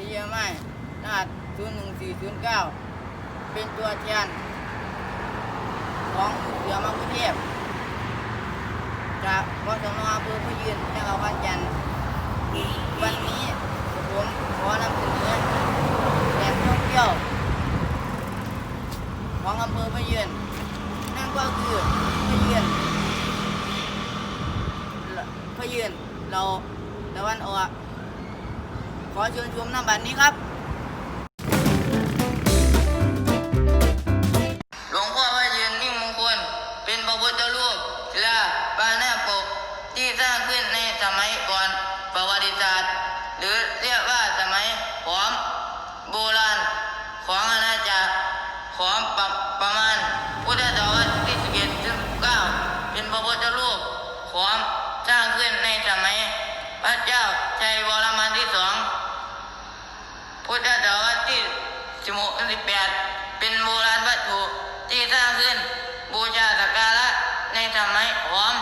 ศรียไม้รหัส01409 เป็นตัวแทนของเสือมังคุเทพจากกศนอำเภอพะยืนจังหวัดขอนแก่นวันนี้ผมขอนำเสนอแหล่งท่องเที่ยวของอำเภอพะยืนนั่นก็คือพะยืนพะยืนเราตะวันออก ขอเชิญชมน้ำบัตรนี้ครับ หลวงพ่อพระยืนนิ่มมงคล เป็นพระพุทธรูปศิลาปานาปกที่สร้างขึ้นในสมัยก่อนประวัติศาสตร์ หรือเรียกว่าสมัยขอมโบราณ ของอาณาจักรขอมปรประมาณ พุทธศตวรรษที่11ถึง9เป็นพระพุทธรูปขอมสร้างขึ้นในสมัย พระเจ้าชัยวรมันที่สอง พุทธศตวรรษที่สิบหกสิบแปดเป็นโบราณวัตถุที่สร้างขึ้นบูชาสักการะในสมัยหอม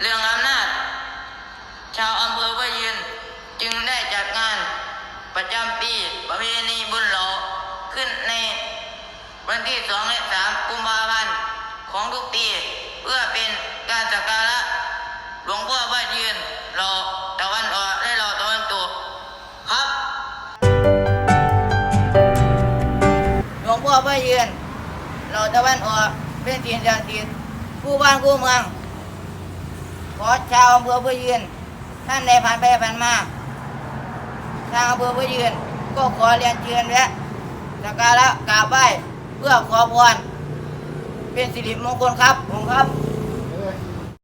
เรื่องอำนาจ ชาวอำเภอพะยืนจึงได้จัดงานประจำปีประเพณีบุญหล่อขึ้นในวันที่สองและสามกุมภาพันธ์ของทุกปี เพื่อเป็นการสักการะ เราตะวันออกเป็นถิ่นศักดิ์สิทธิ์ผู้บ้านผู้เมือง ขอชาวอำเภอผู้ยืน ท่านในผ่านไปผ่านมา ทางอำเภอผู้ยืน ก็ขอเรียนเชิญและสักการะกราบไหว้เพื่อขอพรเป็นสิริมงคลครับผมครับ